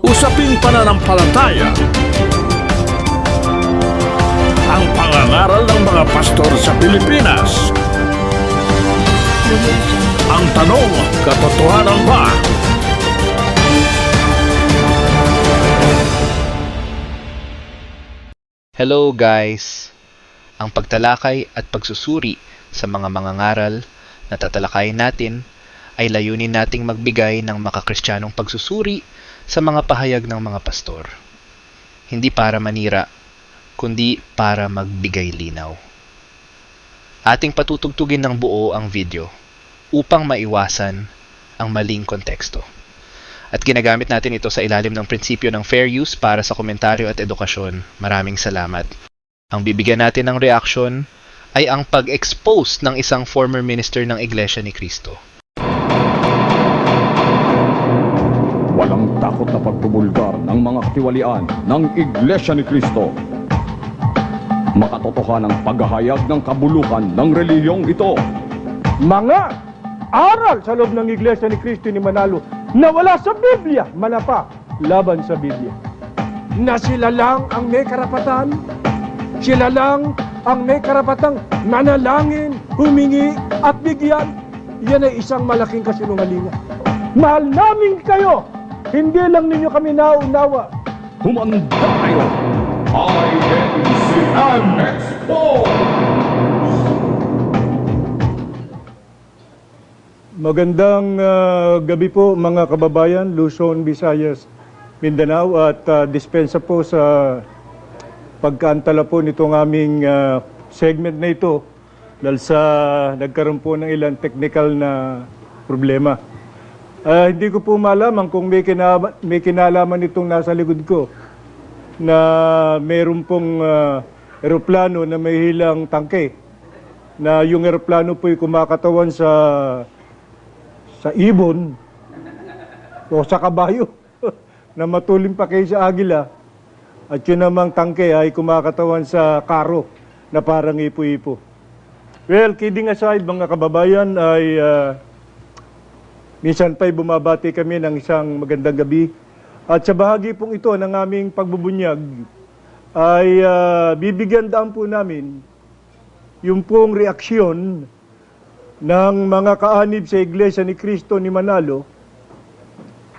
Usaping pananampalataya. Ang pangangaral ng mga pastor sa Pilipinas. Ang tanong, katotohanan ba? Hello guys! Ang pagtalakay at pagsusuri sa mga mangangaral na tatalakayin natin ay layunin nating magbigay ng makakristyanong pagsusuri sa mga pahayag ng mga pastor. Hindi para manira, kundi para magbigay linaw. Ating patutugtugin ng buo ang video upang maiwasan ang maling konteksto. At ginagamit natin ito sa ilalim ng prinsipyo ng fair use para sa komentaryo at edukasyon. Maraming salamat. Ang bibigyan natin ng reaction ay ang pag-expose ng isang former minister ng Iglesia ni Cristo. Walang takot na pagtubulgar ng mga katiwalian ng Iglesia ni Cristo. Makatotohanan ang paghahayag ng kabulukan ng reliyong ito. mga aral sa loob ng Iglesia ni Cristo ni Manalo na wala sa Biblia, manapa laban sa Biblia. Na sila lang ang may karapatan, sila lang ang may karapatang manalangin, humingi at bigyan. Yan ay isang malaking kasinungalingan. Mahal namin kayo, hindi lang ninyo kami naunawa. Humanda kayo! INCM Expo! Magandang ah, gabi po mga kababayan, Luzon, Visayas, Mindanao at ah, dispensa po sa pagkaantala po nitong aming ah, segment na ito dahil sa nagkaroon po ng ilang technical na problema. Ah, hindi ko po malaman kung may, kinaba, may kinalaman itong nasa likod ko na mayroon pong ah, eroplano na may hilang tangke na yung eroplano po'y kumakatawan sa sa ibon o sa kabayo na matuling pa kayo sa agila at yun namang tangke ay kumakatawan sa karo na parang ipo-ipo. Well, kidding aside mga kababayan ay ah, minsan pa'y bumabati kami ng isang magandang gabi at sa bahagi pong ito ng aming pagbubunyag ay ah, bibigyan daan po namin yung pong reaksyon ng mga kaanib sa Iglesia ni Cristo ni Manalo,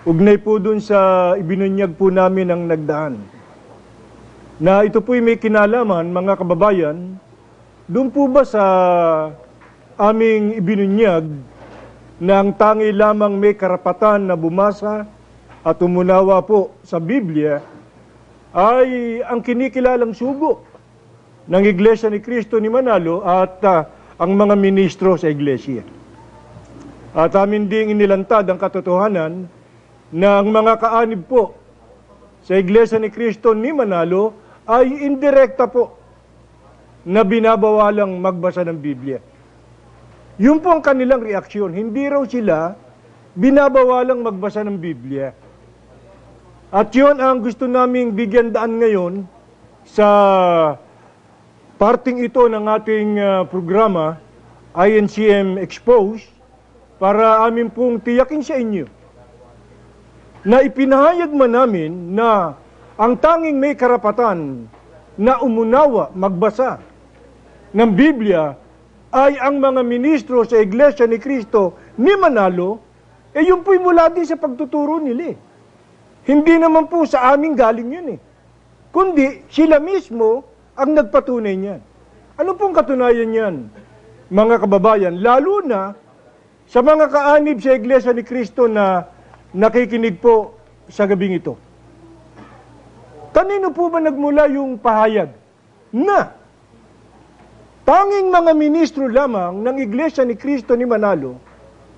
ugnay po dun sa ibinunyag po namin ang nagdaan. Na ito po'y may kinalaman, mga kababayan, doon po ba sa aming ibinunyag na ang tangi lamang may karapatan na bumasa at umunawa po sa Biblia ay ang kinikilalang sugo ng Iglesia ni Cristo ni Manalo at ah, ang mga ministro sa Iglesia. At amin ding inilantad ang katotohanan na ang mga kaanib po sa Iglesia ni Cristo ni Manalo ay indirekta po na binabawalang magbasa ng Biblia. Yun po ang kanilang reaksyon. Hindi raw sila binabawalang magbasa ng Biblia. At yun ang gusto naming bigyan daan ngayon sa parting ito ng ating ah, programa, INCM Expose, para amin pong tiyakin sa inyo na ipinahayag man namin na ang tanging may karapatan na umunawa, magbasa ng Biblia ay ang mga ministro sa Iglesia ni Cristo ni Manalo, eh yun po'y mula din sa pagtuturo nila eh. Hindi naman po sa aming galing yun eh. Kundi sila mismo ang nagpatunay niyan. Ano pong katunayan niyan, mga kababayan? Lalo na sa mga kaanib sa Iglesia ni Cristo na nakikinig po sa gabing ito. Kanino po ba nagmula yung pahayag na tanging mga ministro lamang ng Iglesia ni Cristo ni Manalo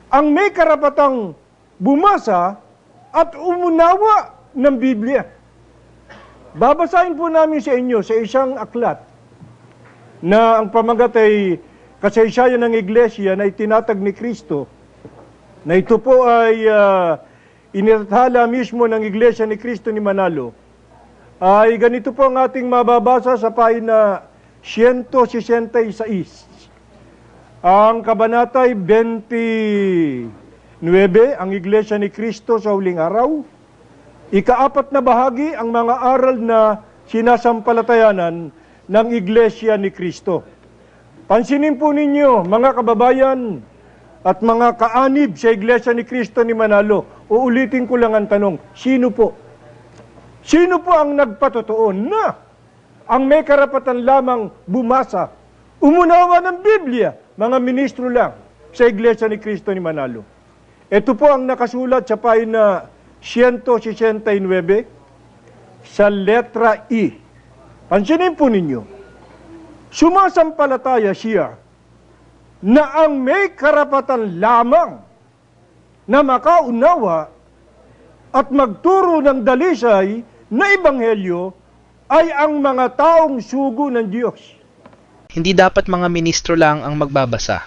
ang may karapatang bumasa at umunawa ng Biblia? Babasahin po namin sa inyo sa isang aklat na ang pamagat ay kasaysayan ng Iglesia na itinatag ni Kristo na ito po ay uh, initathala mismo ng Iglesia ni Kristo ni Manalo ay ganito po ang ating mababasa sa pahina 166. Ang kabanatay 29, ang Iglesia ni Kristo sa huling araw, Ikaapat na bahagi ang mga aral na sinasampalatayanan ng Iglesia ni Kristo. Pansinin po ninyo, mga kababayan at mga kaanib sa Iglesia ni Kristo ni Manalo, uulitin ko lang ang tanong, sino po? Sino po ang nagpatotoo na ang may karapatan lamang bumasa, umunawa ng Biblia, mga ministro lang sa Iglesia ni Kristo ni Manalo? Ito po ang nakasulat sa pahina 169 sa letra E. Pansinin po ninyo, sumasampalataya siya na ang may karapatan lamang na makaunawa at magturo ng dalisay na ebanghelyo ay ang mga taong sugo ng Diyos. Hindi dapat mga ministro lang ang magbabasa.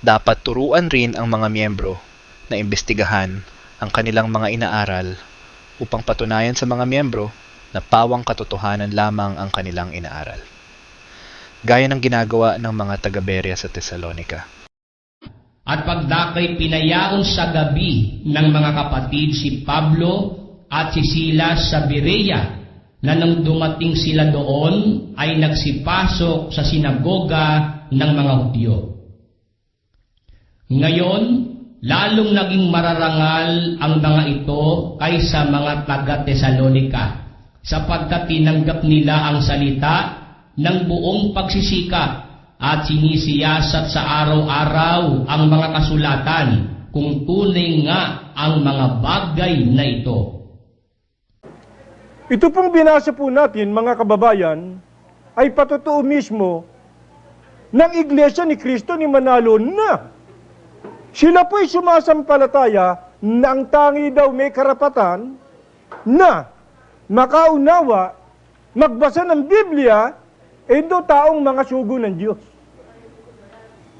Dapat turuan rin ang mga miyembro na imbestigahan ang kanilang mga inaaral upang patunayan sa mga miyembro na pawang katotohanan lamang ang kanilang inaaral. Gaya ng ginagawa ng mga taga-Berea sa Tesalonika. At pagdakay pinayaon sa gabi ng mga kapatid si Pablo at si Silas sa Berea na nang dumating sila doon ay nagsipasok sa sinagoga ng mga Hudyo. Ngayon, lalong naging mararangal ang mga ito kaysa mga taga-Tesalonika sapagkat tinanggap nila ang salita ng buong pagsisikap at sinisiyasat sa araw-araw ang mga kasulatan kung tunay nga ang mga bagay na ito. Ito pong binasa po natin, mga kababayan, ay patotoo mismo ng Iglesia ni Kristo ni Manalo na sila po'y sumasampalataya na ang tangi daw may karapatan na makaunawa, magbasa ng Biblia, eh do taong mga sugo ng Diyos.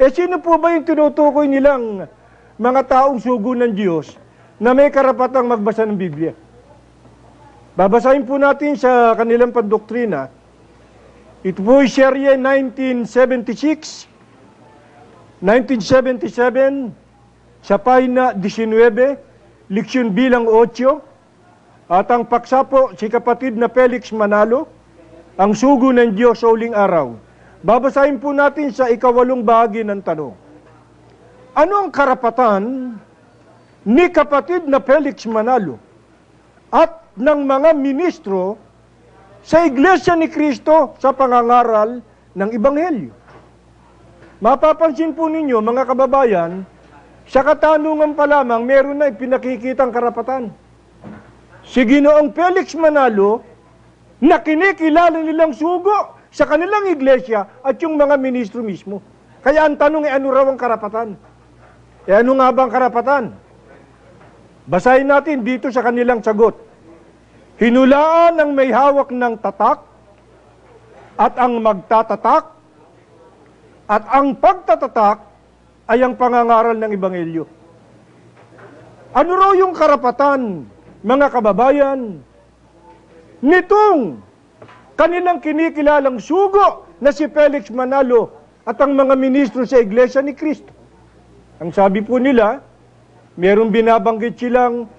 Eh sino po ba yung tinutukoy nilang mga taong sugo ng Diyos na may karapatang magbasa ng Biblia? Babasahin po natin sa kanilang pandoktrina. Ito po ay Serye 1976, 1977, sa pahina 19, leksyon bilang 8, at ang paksa po si kapatid na Felix Manalo, ang sugo ng Diyos sa uling araw. Babasahin po natin sa ikawalong bahagi ng tanong. Ano ang karapatan ni kapatid na Felix Manalo at ng mga ministro sa Iglesia ni Kristo sa pangangaral ng Ebanghelyo. Mapapansin po ninyo, mga kababayan, sa katanungan pa lamang, meron na ipinakikitang karapatan. Si Ginoong Felix Manalo, na kinikilala nilang sugo sa kanilang iglesia at yung mga ministro mismo. Kaya ang tanong ay ano raw ang karapatan? E ano nga ba ang karapatan? Basahin natin dito sa kanilang sagot. Hinulaan ang may hawak ng tatak at ang magtatatak at ang pagtatatak ay ang pangangaral ng Ebanghelyo. Ano raw yung karapatan, mga kababayan, nitong kanilang kinikilalang sugo na si Felix Manalo at ang mga ministro sa Iglesia ni Cristo? Ang sabi po nila, merong binabanggit silang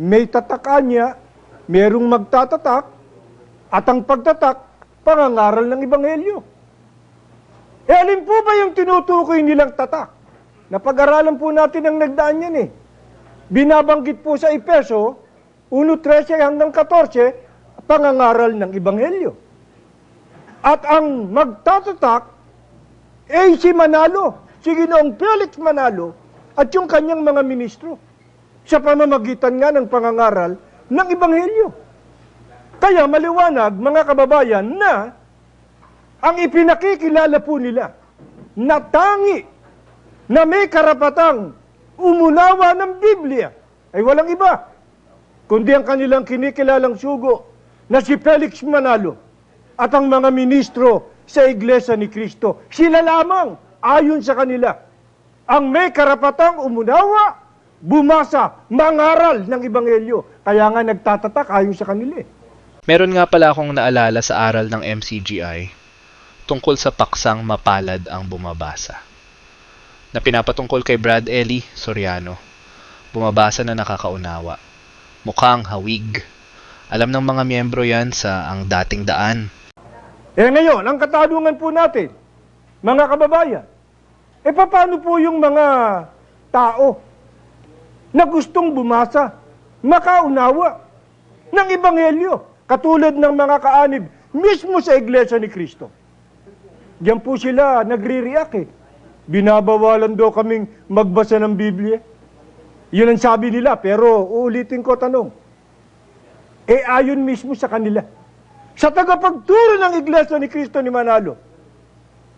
may tatakanya, merong magtatatak, at ang pagtatak, pangangaral ng Ebanghelyo. E alin po ba yung tinutukoy nilang tatak? Napag-aralan po natin ang nagdaan yan eh. Binabanggit po sa Ipeso, 1.13 hanggang 14, pangangaral ng Ebanghelyo. At ang magtatatak, eh si Manalo, si Ginoong Felix Manalo, at yung kanyang mga ministro sa pamamagitan nga ng pangangaral ng Ebanghelyo. Kaya maliwanag, mga kababayan, na ang ipinakikilala po nila na tangi na may karapatang umunawa ng Biblia ay walang iba, kundi ang kanilang kinikilalang sugo na si Felix Manalo at ang mga ministro sa Iglesia ni Kristo. Sila lamang, ayon sa kanila, ang may karapatang umunawa, bumasa, mangaral ng Ebanghelyo. Kaya nga nagtatatak ayon sa kanila. eh. Meron nga pala akong naalala sa aral ng MCGI tungkol sa paksang mapalad ang bumabasa. Na pinapatungkol kay Brad Ellie Soriano. Bumabasa na nakakaunawa. mukhang hawig. Alam ng mga miyembro yan sa ang dating daan. Eh ngayon, ang katanungan po natin, mga kababayan, eh paano po yung mga tao na gustong bumasa, makaunawa ng Ebanghelyo, katulad ng mga kaanib mismo sa Iglesia ni Kristo. Diyan po sila nagre-react eh. Binabawalan daw kaming magbasa ng Biblia. Yun ang sabi nila, pero uulitin ko tanong. Eh ayon mismo sa kanila. Sa tagapagturo ng Iglesia ni Kristo ni Manalo,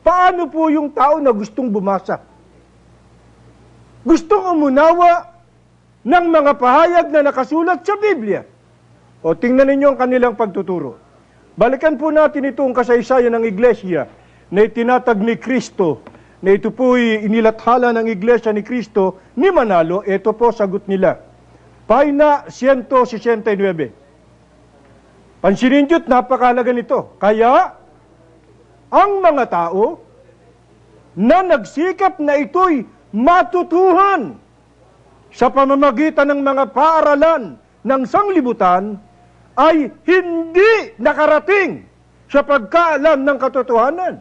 paano po yung tao na gustong bumasa? Gustong umunawa ng mga pahayag na nakasulat sa Biblia. O tingnan ninyo ang kanilang pagtuturo. Balikan po natin itong kasaysayan ng Iglesia na itinatag ni Kristo na ito po'y inilathala ng Iglesia ni Kristo ni Manalo. Ito po sagot nila. Paina 169. Pansinin nyo't napakalaga nito. Kaya, ang mga tao na nagsikap na ito'y matutuhan sa pamamagitan ng mga paaralan ng sanglibutan ay hindi nakarating sa pagkaalam ng katotohanan.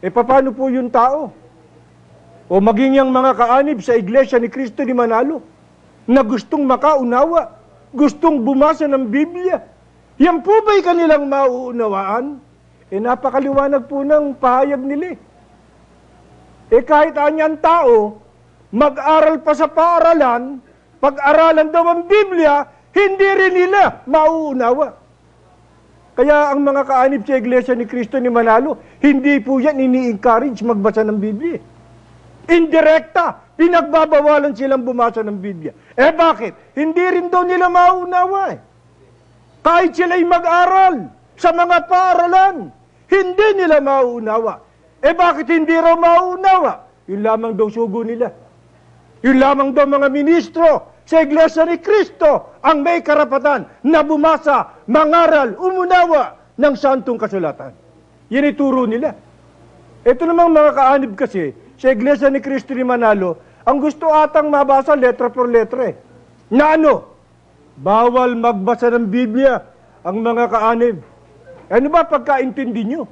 E paano po yung tao? O maging yung mga kaanib sa Iglesia ni Kristo ni Manalo na gustong makaunawa, gustong bumasa ng Biblia. Yan po ba'y kanilang mauunawaan? Eh napakaliwanag po ng pahayag nila. Eh kahit anyang tao, mag-aral pa sa paaralan, pag-aralan daw ang Biblia, hindi rin nila mauunawa. Kaya ang mga kaanib sa Iglesia ni Kristo ni Manalo, hindi po yan ini-encourage magbasa ng Biblia. Indirekta, pinagbabawalan silang bumasa ng Biblia. Eh bakit? Hindi rin daw nila mauunawa eh. Kahit sila'y mag-aral sa mga paaralan, hindi nila mauunawa. Eh bakit hindi raw mauunawa? Yun lamang daw sugo nila. Yun lamang daw mga ministro sa Iglesia ni Kristo ang may karapatan na bumasa, mangaral, umunawa ng santong kasulatan. Yan ituro nila. Ito namang mga kaanib kasi, sa Iglesia ni Kristo ni Manalo, ang gusto atang mabasa letra por letra eh. Na ano? Bawal magbasa ng Biblia ang mga kaanib. Ano ba pagkaintindi nyo?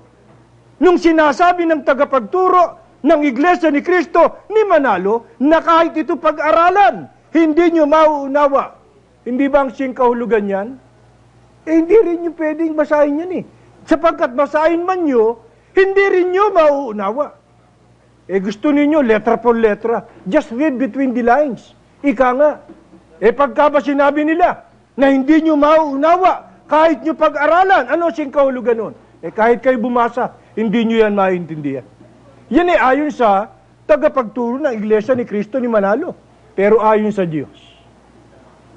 Nung sinasabi ng tagapagturo ng Iglesia ni Kristo ni Manalo na kahit ito pag-aralan, hindi nyo mauunawa. Hindi ba ang siyang kahulugan yan? Eh, hindi rin nyo pwedeng basahin yan eh. Sapagkat basahin man nyo, hindi rin nyo mauunawa. Eh gusto ninyo, letra por letra. Just read between the lines. Ika nga. Eh pagka ba sinabi nila na hindi nyo mauunawa, kahit nyo pag-aralan, ano siyang kahulugan nun? Eh kahit kayo bumasa, hindi nyo yan maintindihan. Yan ay ayon sa tagapagturo ng Iglesia ni Kristo ni Manalo. Pero ayon sa Diyos.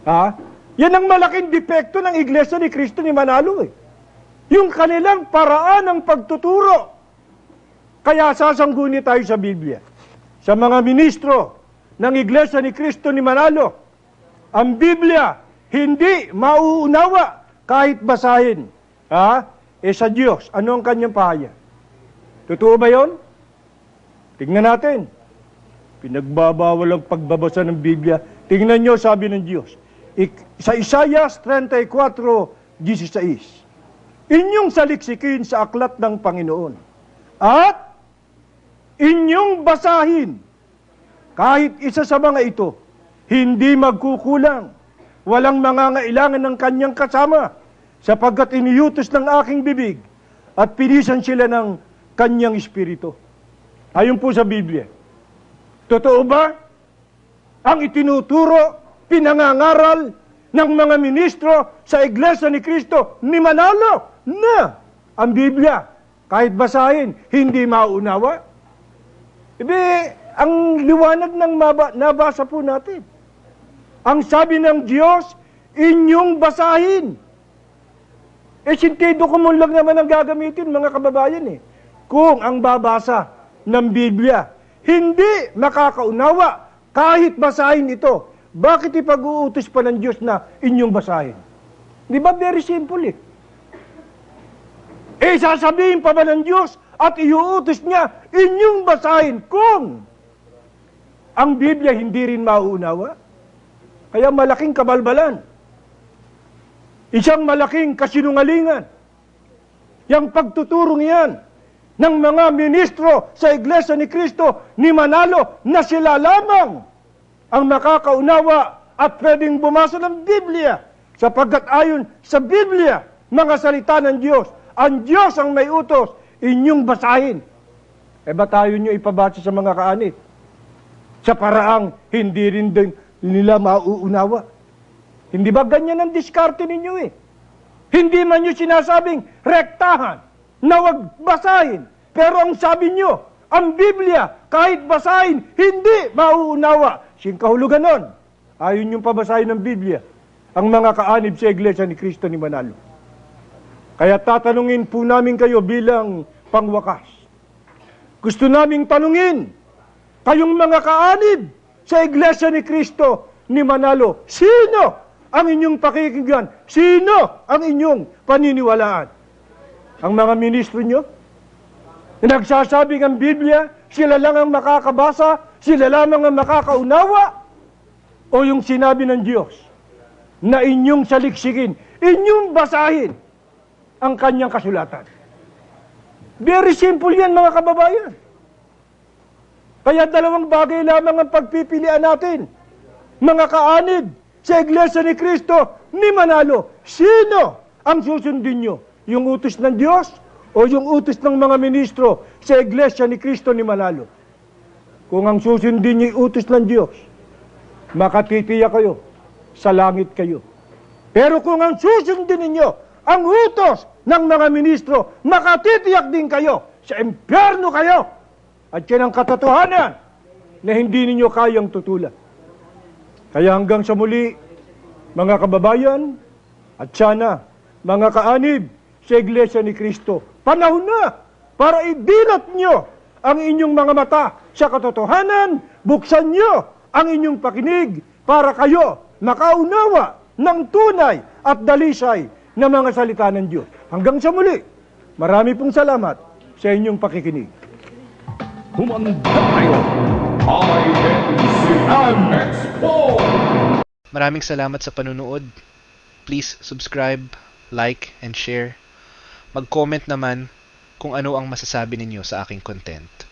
Ha? Yan ang malaking depekto ng Iglesia ni Kristo ni Manalo eh. Yung kanilang paraan ng pagtuturo. Kaya sasangguni tayo sa Biblia. Sa mga ministro ng Iglesia ni Kristo ni Manalo, ang Biblia hindi mauunawa kahit basahin. Ha? Eh sa Diyos, ano ang kanyang pahayag? Totoo ba yon? Tingnan natin. Pinagbabawal ang pagbabasa ng Biblia. Tingnan nyo, sabi ng Diyos. Ik- sa Isaiah 34:16. Inyong saliksikin sa aklat ng Panginoon. At inyong basahin kahit isa sa mga ito, hindi magkukulang. Walang mangangailangan ng kanyang kasama sapagkat iniutos ng aking bibig at pinisan sila ng kanyang espiritu. Ayon po sa Biblia. Totoo ba? Ang itinuturo, pinangangaral ng mga ministro sa Iglesia ni Kristo ni Manalo na ang Biblia, kahit basahin, hindi maunawa. Ibi, ang liwanag ng maba, nabasa po natin. Ang sabi ng Diyos, inyong basahin. Eh, sintido ko lang naman ang gagamitin, mga kababayan eh. Kung ang babasa ng Biblia, hindi makakaunawa kahit basahin ito. Bakit ipag-uutos pa ng Diyos na inyong basahin? Di ba very simple eh? Eh, sasabihin pa ba ng Diyos at iuutos niya inyong basahin kung ang Biblia hindi rin mauunawa? Kaya malaking kabalbalan Isang malaking kasinungalingan. Yang pagtuturong yan ng mga ministro sa Iglesia ni Cristo ni Manalo na sila lamang ang makakaunawa at pwedeng bumasa ng Biblia sapagkat ayon sa Biblia, mga salita ng Diyos, ang Diyos ang may utos, inyong basahin. E ba tayo nyo ipabasa sa mga kaanit? Sa paraang hindi rin din nila mauunawa. Hindi ba ganyan ang diskarte ninyo eh? Hindi man nyo sinasabing rektahan na wag basahin. Pero ang sabi nyo, ang Biblia, kahit basahin, hindi mauunawa. Sing kahulugan nun. Ayon yung pabasahin ng Biblia. Ang mga kaanib sa Iglesia ni Cristo ni Manalo. Kaya tatanungin po namin kayo bilang pangwakas. Gusto naming tanungin, kayong mga kaanib sa Iglesia ni Cristo ni Manalo, sino ang inyong pakikinggan? Sino ang inyong paniniwalaan? Ang mga ministro nyo? Na nagsasabing ang Biblia, sila lang ang makakabasa, sila lamang ang makakaunawa? O yung sinabi ng Diyos na inyong saliksikin, inyong basahin ang kanyang kasulatan? Very simple yan mga kababayan. Kaya dalawang bagay lamang ang pagpipilian natin. Mga kaanib sa Iglesia ni Cristo ni Manalo. Sino ang susundin nyo? Yung utos ng Diyos o yung utos ng mga ministro sa Iglesia ni Cristo ni Manalo? Kung ang susundin yung utos ng Diyos, makatitiya kayo, sa langit kayo. Pero kung ang susundin ninyo ang utos ng mga ministro, makatitiyak din kayo, sa impyerno kayo. At yan ang katotohanan na hindi ninyo kayang tutulan. Kaya hanggang sa muli, mga kababayan, at sana, mga kaanib sa Iglesia ni Kristo, panahon na para idinat nyo ang inyong mga mata sa katotohanan, buksan nyo ang inyong pakinig para kayo makaunawa ng tunay at dalisay na mga salita ng Diyos. Hanggang sa muli, marami pong salamat sa inyong pakikinig. Humanda Expo! Maraming salamat sa panunood. Please subscribe, like, and share. Mag-comment naman kung ano ang masasabi ninyo sa aking content.